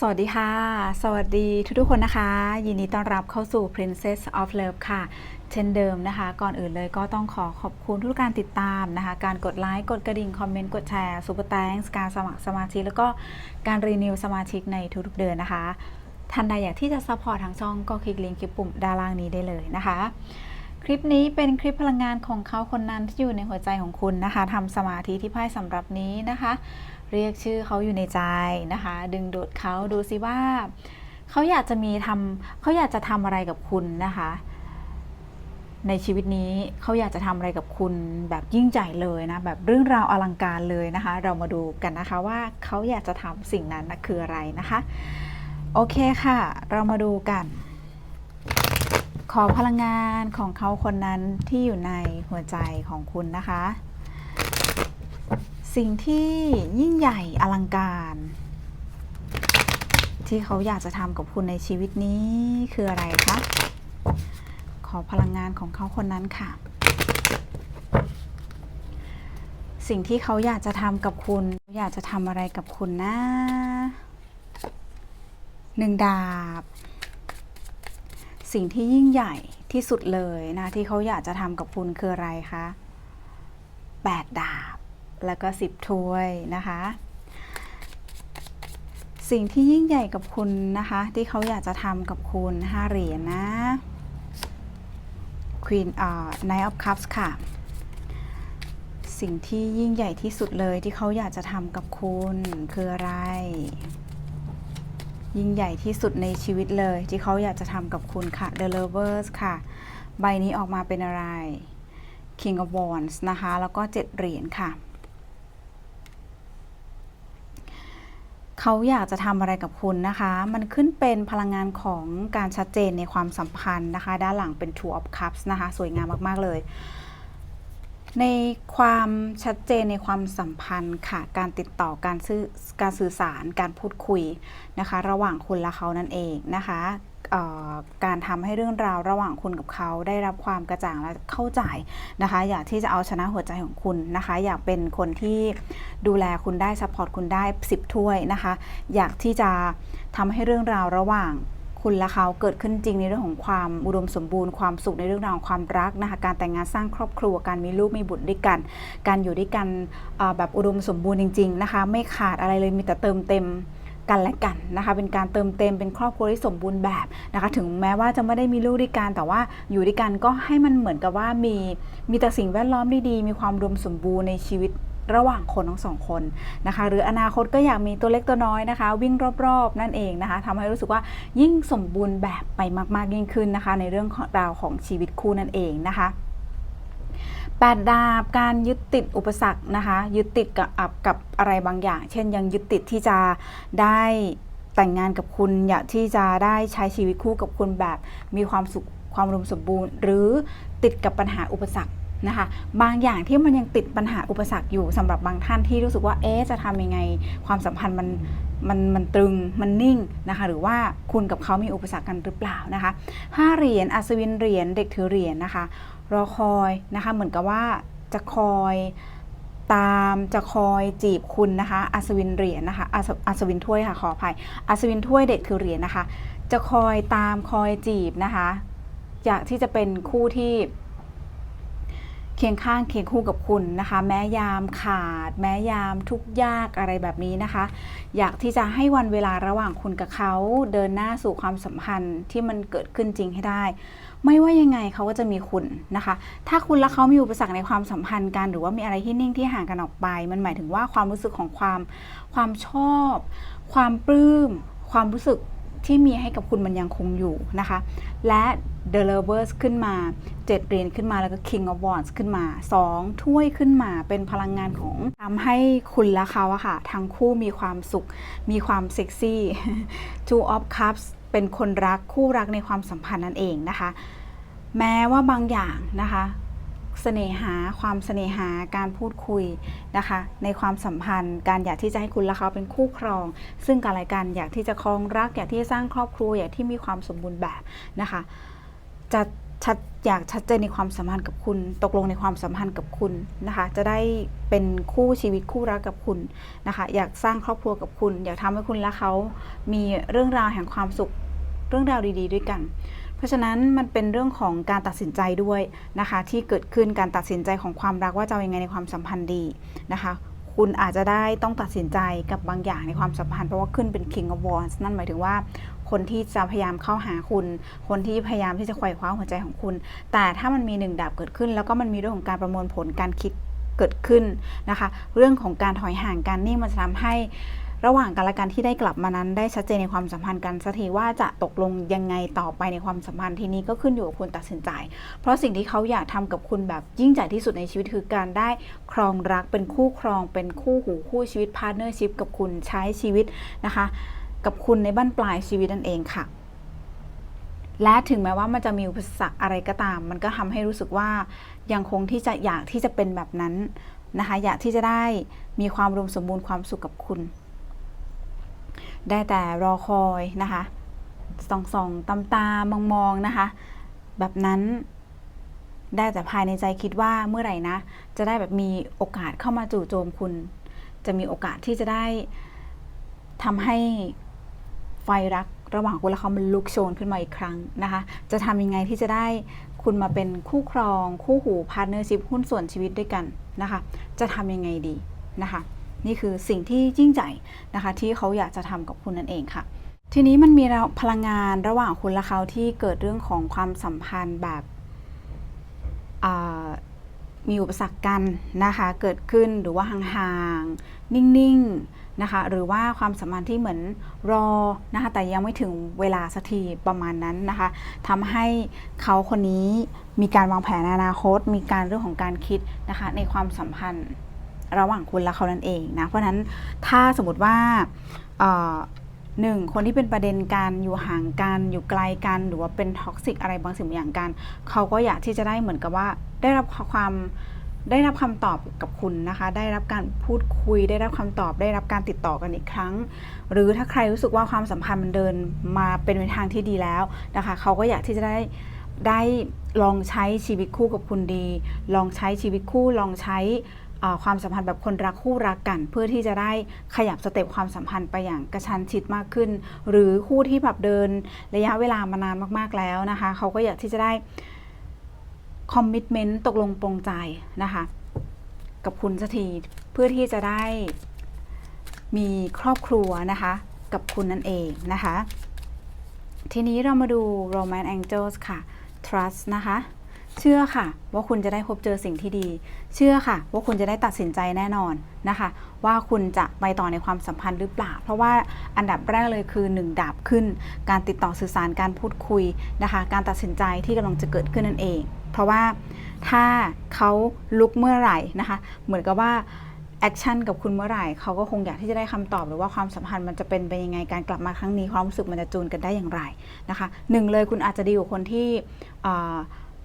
สวัสดีค่ะ สวัสดีทุกๆคนนะคะ ยินดีต้อนรับเข้าสู่ Princess of Love ค่ะ เช่นเดิมนะคะ ก่อนอื่นเลยก็ต้องขอขอบคุณทุกการติดตามนะคะ การกดไลค์ กดกระดิ่ง คอมเมนต์ กดแชร์ซูเปอร์แตงการสมัครสมาชิก แล้วก็การรีนิวสมาชิกในทุกๆเดือนนะคะ ท่านใดอยากที่จะซัพพอร์ตทางช่องก็คลิกลิงก์คลิปปุ่มด้านล่างนี้ได้เลยนะคะ คลิปนี้เป็นคลิปพลังงานของเขาคนนั้นที่อยู่ในหัวใจของคุณนะคะทำสมาธิที่ไพ่สำหรับนี้นะคะ เรียกชื่อเขาอยู่ในใจนะคะ ดึงดูดเขาดูซิว่าเขาอยากจะมีทำเขาอยากจะทำอะไรกับคุณนะคะ ในชีวิตนี้เขาอยากจะทำอะไรกับคุณแบบยิ่งใหญ่เลยนะแบบเรื่องราวอลังการเลยนะคะ เรามาดูกันนะคะว่าเขาอยากจะทำสิ่งนั้นนะคืออะไรนะคะ โอเคค่ะ เรามาดูกัน ขอพลังงานของเขาคนนั้นที่อยู่ในหัวใจของคุณนะคะ สิ่งที่ยิ่งใหญ่อลังการ ที่เขาอยากจะทำกับคุณในชีวิตนี้คืออะไรคะขอพลังงานของเขาคนนั้นค่ะ สิ่งที่เขาอยากจะทำกับคุณ อยากจะทำอะไรกับคุณนะหนึ่งดาบ สิ่งที่ยิ่งใหญ่ที่สุดเลยนะที่เขาอยากจะทำกับคุณคืออะไรคะแปดดาบ แล้วก็สิบถ้วยนะคะ สิ่งที่ยิ่งใหญ่กับคุณนะคะ ที่เขาอยากจะทำกับคุณห้าเหรียญนะ Queen อ่า Knight of Cups ค่ะ สิ่งที่ยิ่งใหญ่ที่สุดเลยที่เขาอยากจะทำกับคุณคืออะไร ยิ่งใหญ่ที่สุดในชีวิตเลยที่เขาอยากจะทำกับคุณค่ะ The Lovers ค่ะ ใบนี้ออกมาเป็นอะไร King of Wands นะคะ แล้วก็เจ็ดเหรียญค่ะ เขาอยากจะทำอะไรกับคุณนะคะ มันขึ้นเป็นพลังงานของการชัดเจนในความสัมพันธ์นะคะ ด้านหลังเป็น Two of Cups นะคะ สวยงามมาก ๆ เลย ในความชัดเจนในความสัมพันธ์ค่ะ การติดต่อการสื่อการสื่อสารการพูดคุยนะคะ ระหว่างคุณและเขานั่นเองนะคะ การทำให้เรื่องราวระหว่างคุณกับเขาได้รับความกระจ่างและเข้าใจนะคะ อยากที่จะเอาชนะหัวใจของคุณนะคะ อยากเป็นคนที่ดูแลคุณได้ซัพพอร์ตคุณได้ 10 ถ้วยนะคะ อยากที่จะทำให้เรื่องราวระหว่างคุณและเขาเกิดขึ้นจริงในเรื่องของความอุดมสมบูรณ์ความสุขในเรื่องราวของความรักนะคะการแต่งงานสร้างครอบครัวการมีลูกมีบุตรด้วยกัน การอยู่ด้วยกันแบบอุดมสมบูรณ์จริง ๆ นะคะ ไม่ขาดอะไรเลยมีแต่เติมเต็ม กันและกันนะคะ เป็นการเติมเต็มเป็นครอบครัวที่สมบูรณ์แบบนะคะ ถึงแม้ว่าจะไม่ได้มีลูกด้วยกันแต่ว่าอยู่ด้วยกันก็ให้มันเหมือนกับว่ามีมีแต่สิ่งแวดล้อมดีๆมีความอุดมสมบูรณ์ในชีวิตระหว่างคนทั้งสองคนนะคะ หรืออนาคตก็อยากมีตัวเล็กตัวน้อยนะคะ วิ่งรอบๆ นั่นเองนะคะทำให้รู้สึกว่ายิ่งสมบูรณ์แบบไปมากๆยิ่งขึ้นนะคะ ในเรื่องราวของชีวิตคู่นั่นเองนะคะ แปดดาบการยึดติดอุปสรรคนะคะ ยึดติดกับกับอะไรบางอย่าง เช่น ยังยึดติดที่จะได้แต่งงานกับคุณอยากที่จะได้ใช้ชีวิตคู่กับคุณแบบมีความสุขความรวมสมบูรณ์ หรือติดกับปัญหาอุปสรรคนะคะบางอย่างที่มันยังติดปัญหาอุปสรรคอยู่สำหรับบางท่านที่รู้สึกว่าเอ๊จะทำยังไง ความสัมพันธ์มันมันมันตรึงมันนิ่งนะคะหรือว่าคุณกับเขามีอุปสรรคกันหรือเปล่านะคะห้าเหรียญอัศวินเหรียญเด็กถือเหรียญนะคะ รอคอยนะคะ เหมือนกับว่าจะคอยตามจะคอยจีบคุณนะคะ อัศวินเหรียญนะคะอัศอัศวินถ้วยค่ะขออภัย อัศวินถ้วยเด็กคือเหรียญนะคะ จะคอยตามคอยจีบนะคะ อยากที่จะเป็นคู่ที่ เคียงข้างเคียงคู่กับคุณนะคะ แม้ยามขาด แม้ยามทุกยากอะไรแบบนี้นะคะ อยากที่จะให้วันเวลาระหว่างคุณกับเขา เดินหน้าสู่ความสัมพันธ์ที่มันเกิดขึ้นจริงให้ได้ ไม่ว่ายังไงเขาก็จะมีคุณนะคะ ถ้าคุณและเขามีอุปสรรคในความสัมพันธ์กัน หรือว่ามีอะไรที่นิ่งที่ห่างกันออกไป มันหมายถึงว่าความรู้สึกของความความชอบ ความปลื้ม ความรู้สึก ที่มีให้กับคุณมันยังคงอยู่นะคะ และ The Lovers ขึ้นมา 7 เหรียญขึ้นมาแล้วก็ King of Wands ขึ้นมา 2 ถ้วยขึ้นมาเป็นพลังงานของทำให้คุณและเขาอะค่ะ ทั้งคู่มีความสุข มีความเซ็กซี่ Two of Cups เป็นคนรักคู่รักในความสัมพันธ์นั่นเองนะคะ แม้ว่าบางอย่างนะคะ เสน่หา ความเสน่หาการพูดคุยนะคะ ในความสัมพันธ์ การอยากที่จะให้คุณและเขาเป็นคู่ครอง ซึ่งกันและกันอยากที่จะครองรัก อยากที่จะสร้างครอบครัวอยากที่มีความสมบูรณ์แบบนะคะ จะชัดอยากชัดเจนในความสัมพันธ์กับคุณ ตกลงในความสัมพันธ์กับคุณนะคะ จะได้เป็นคู่ชีวิตคู่รักกับคุณนะคะ อยากสร้างครอบครัวกับคุณ อยากทำให้คุณและเขามีเรื่องราวแห่งความสุขเรื่องราวดี ๆ ด้วยกัน เพราะฉะนั้นมันเป็นเรื่องของการตัดสินใจด้วยนะคะ ที่เกิดขึ้นการตัดสินใจของความรักว่าจะยังไงในความสัมพันธ์ดีนะคะคุณอาจจะได้ต้องตัดสินใจกับบางอย่างในความสัมพันธ์เพราะว่าขึ้นเป็น King of Wands นั่นหมายถึงว่า คนที่จะพยายามเข้าหาคุณ คนที่พยายามที่จะไขว่คว้าหัวใจของคุณ แต่ถ้ามันมีหนึ่งดาบเกิดขึ้น แล้วก็มันมีเรื่องของการประมวลผลการคิดเกิดขึ้นนะคะ เรื่องของการถอยห่างกันนี่มันจะทำให้ ระหว่างกันและกันที่ได้กลับมานั้นได้ชัดเจนในความสัมพันธ์กันสักทีว่าจะตกลงยังไงต่อไปในความสัมพันธ์ทีนี้ก็ขึ้นอยู่กับคุณตัดสินใจ เพราะสิ่งที่เขาอยากทำกับคุณแบบยิ่งใหญ่ที่สุดในชีวิตคือการได้ครองรักเป็นคู่ครอง เป็นคู่หูคู่ชีวิตพาร์ทเนอร์ชิพกับคุณใช้ชีวิตนะคะ กับคุณในบั้นปลายชีวิตนั่นเองค่ะและถึงแม้ว่ามันจะมีอุปสรรคอะไรก็ตาม มันก็ทำให้รู้สึกว่ายังคงที่จะอยากที่จะเป็นแบบนั้นนะคะ อยากที่จะได้มีความรวมสมบูรณ์ความสุขกับคุณ ได้แต่รอคอยนะคะส่องส่องตามตามองมองๆนะคะ แบบนั้นได้แต่ภายในใจคิดว่าเมื่อไหร่นะ จะได้แบบมีโอกาสเข้ามาจู่โจมคุณ จะมีโอกาสที่จะได้ทำให้ไฟรักระหว่างคุณและเขามันลุกโชนขึ้นมาอีกครั้งนะคะ จะทำยังไงที่จะได้คุณมาเป็นคู่ครอง คู่หูพาร์ทเนอร์ชิพหุ้นส่วนชีวิตด้วยกันนะคะ จะทำยังไงดีนะคะ นี่คือสิ่งที่ยิ่งใหญ่นะคะที่เขาอยากจะทำกับคุณนั่นเองค่ะ ทีนี้มันมีพลังงานระหว่างคุณและเขาที่เกิดเรื่องของความสัมพันธ์แบบมีอุปสรรคกันนะคะเกิดขึ้นหรือว่าห่างๆนิ่งๆนะคะหรือว่าความสัมพันธ์ที่เหมือนรอนะคะแต่ยังไม่ถึงเวลาสักทีประมาณนั้นนะคะทำให้เขาคนนี้มีการวางแผนอนาคต มีการเรื่องของการคิดนะคะในความสัมพันธ์ ระหว่างคุณและเขานั่นเองนะ เพราะนั้นถ้าสมมติว่าหนึ่งคนที่เป็นประเด็นการอยู่ห่างกันอยู่ไกลกันหรือว่าเป็นท็อกซิกอะไรบางสิ่งบางอย่างกันเขาก็อยากที่จะได้เหมือนกับว่าได้รับความได้รับคำตอบกับคุณนะคะ ได้รับการพูดคุย ได้รับคำตอบ ได้รับการติดต่อกันอีกครั้ง หรือถ้าใครรู้สึกว่าความสัมพันธ์มันเดินมาเป็นในทางที่ดีแล้วนะคะ เขาก็อยากที่จะได้ได้ลองใช้ชีวิตคู่กับคุณดี ลองใช้ชีวิตคู่ลองใช้ ความสัมพันธ์แบบคนรักคู่รักกัน เพื่อที่จะได้ขยับสเต็ปความสัมพันธ์ไปอย่างกระชั้นชิดมากขึ้น หรือคู่ที่แบบเดินระยะเวลามานานมากๆแล้วนะคะเขาก็อยากที่จะได้คอมมิชเมนต์ตกลงปรงใจนะคะกับคุณสักทีเพื่อที่จะได้มีครอบครัวนะคะกับคุณนั่นเองนะคะ ทีนี้เรามาดู Roman Angels ค่ะ Trust นะคะ เชื่อค่ะว่าคุณจะได้พบเจอสิ่งที่ดี เชื่อค่ะ ว่าคุณจะได้ตัดสินใจแน่นอนนะคะ ว่าคุณจะไปต่อในความสัมพันธ์หรือเปล่า เพราะว่าอันดับแรกเลยคือ1ดาบขึ้น การติดต่อสื่อสารการพูดคุยนะคะ การตัดสินใจที่กำลังจะเกิดขึ้นนั่นเอง เพราะว่าถ้าเขาลุกเมื่อไหร่นะคะ เหมือนกับว่าแอคชั่นกับคุณเมื่อไหร่เขาก็คงอยากที่จะได้คำตอบหรือว่าความสัมพันธ์มันจะเป็นไปยังไงการกลับมาครั้งนี้ความรู้สึกมันจะจูนกันได้อย่างไรนะคะหนึ่งเลยคุณอาจจะดีกว่าคนที่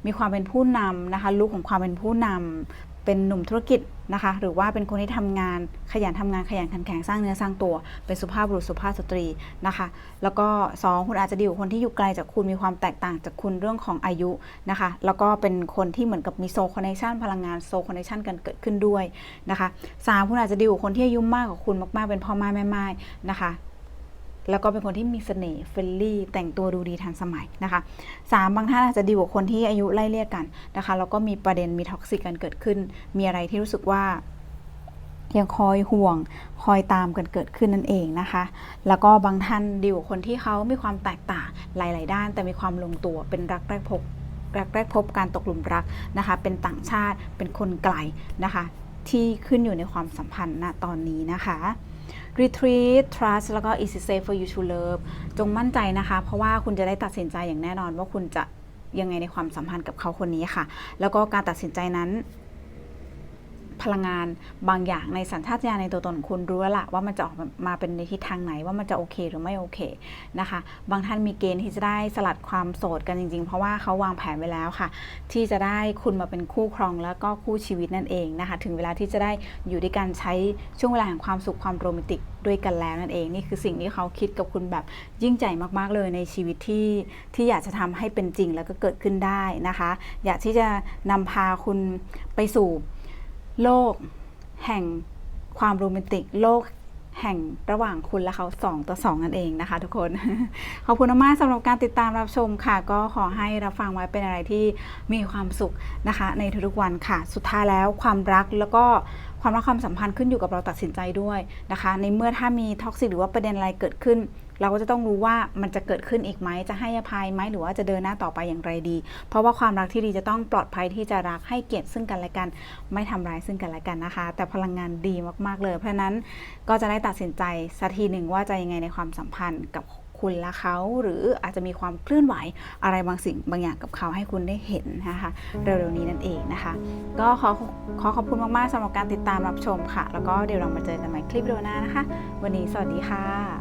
มีความเป็นผู้นำนะคะลุคของความเป็นผู้นำเป็นหนุ่มธุรกิจนะคะหรือว่าเป็นคนที่ทำงานขยันทำงานขยันขันแข็งสร้างเนื้อสร้างตัว เป็นสุภาพบุรุษสุภาพสตรีนะคะ แล้วก็สองคุณอาจจะดีกว่าคนที่อยู่ไกลจากคุณมีความแตกต่างจากคุณเรื่องของอายุนะคะ แล้วก็เป็นคนที่เหมือนกับมีโซคอนเนคชันพลังงานโซคอนเนคชันกันเกิดขึ้นด้วยนะคะสามคุณอาจจะดีกว่าคนที่อายุมากกว่าคุณมากๆเป็นพ่อไม้แม่ไม้นะคะ แล้วก็เป็นคนที่มีเสน่ห์เฟรนลี่ แต่งตัวดูดีทันสมัยนะคะสามบางท่านอาจจะดีกว่าคนที่อายุไล่เลี่ยกันนะคะแล้วก็มีประเด็นมีท็อกซิกกันเกิดขึ้น มีอะไรที่รู้สึกว่ายังคอยห่วงคอยตามกันเกิดขึ้นนั่นเองนะคะ แล้วก็บางท่านดีกว่าคนที่เขามีความแตกต่างหลาย ๆ ด้าน แต่มีความลงตัวเป็นรักแรกพบรักแรกพบการตกหลุมรักนะคะ เป็นต่างชาติเป็นคนไกลนะคะ ที่ขึ้นอยู่ในความสัมพันธ์ณตอนนี้นะคะ retreat trust แล้วก็ easy safe for you to love จงมั่นใจนะคะ เพราะว่าคุณจะได้ตัดสินใจอย่างแน่นอนว่าคุณจะยังไงในความสัมพันธ์กับเขาคนนี้ค่ะ แล้วก็การตัดสินใจนั้น พลังงานบางอย่างในสัญชาตญาณในตัวตนของคุณรู้แล้วละว่ามันจะออกมาเป็นในทิศทางไหนว่ามันจะโอเคหรือไม่โอเคนะคะ บางท่านมีเกณฑ์ที่จะได้สลัดความโสดกันจริง ๆ เพราะว่าเขาวางแผนไว้แล้วค่ะ ที่จะได้คุณมาเป็นคู่ครองแล้วก็คู่ชีวิตนั่นเองนะคะ ถึงเวลาที่จะได้อยู่ด้วยกันใช้ช่วงเวลาแห่งความสุขความโรแมนติกด้วยกันแล้วนั่นเองนี่คือสิ่งที่เขาคิดกับคุณแบบยิ่งใหญ่มากๆเลยในชีวิตที่ที่อยากจะทำให้เป็นจริงแล้วก็เกิดขึ้นได้นะคะ อยากที่จะนำพาคุณไปสู่ โลก แห่งความโรแมนติก โลกแห่งระหว่างคุณและเขาสองต่อสองนั่นเองนะคะทุกคน ขอบคุณมากสำหรับการติดตามรับชมค่ะ ก็ขอให้รับฟังไว้เป็นอะไรที่มีความสุขนะคะ ในทุกๆวันค่ะ สุดท้ายแล้วความรักแล้วก็ ความรักความสัมพันธ์ขึ้นอยู่กับเราตัดสินใจด้วยนะคะ ในเมื่อถ้ามีท็อกซิกหรือว่าประเด็นอะไรเกิดขึ้น เราก็จะต้องรู้ว่ามันจะเกิดขึ้นอีกไหมจะให้อภัยไหมหรือว่าจะเดินหน้าต่อไปอย่างไรดี เพราะว่าความรักที่ดีจะต้องปลอดภัยที่จะรักให้เกียรติซึ่งกันและกัน ไม่ทำร้ายซึ่งกันและกันนะคะ แต่พลังงานดีมากๆเลย เพราะฉะนั้นก็จะได้ตัดสินใจสักทีหนึ่งว่าจะยังไงในความสัมพันธ์กับ คุณและเขา หรืออาจจะมีความเคลื่อนไหวอะไรบางสิ่งบางอย่างกับเขาให้คุณได้เห็นนะคะเร็วๆนี้นั่นเองนะคะ ก็ขอขอขอบคุณมากๆสำหรับการติดตามรับชมค่ะ แล้วก็เดี๋ยวเรามาเจอกันใหม่คลิปวิดีโอหน้านะคะ วันนี้สวัสดีค่ะ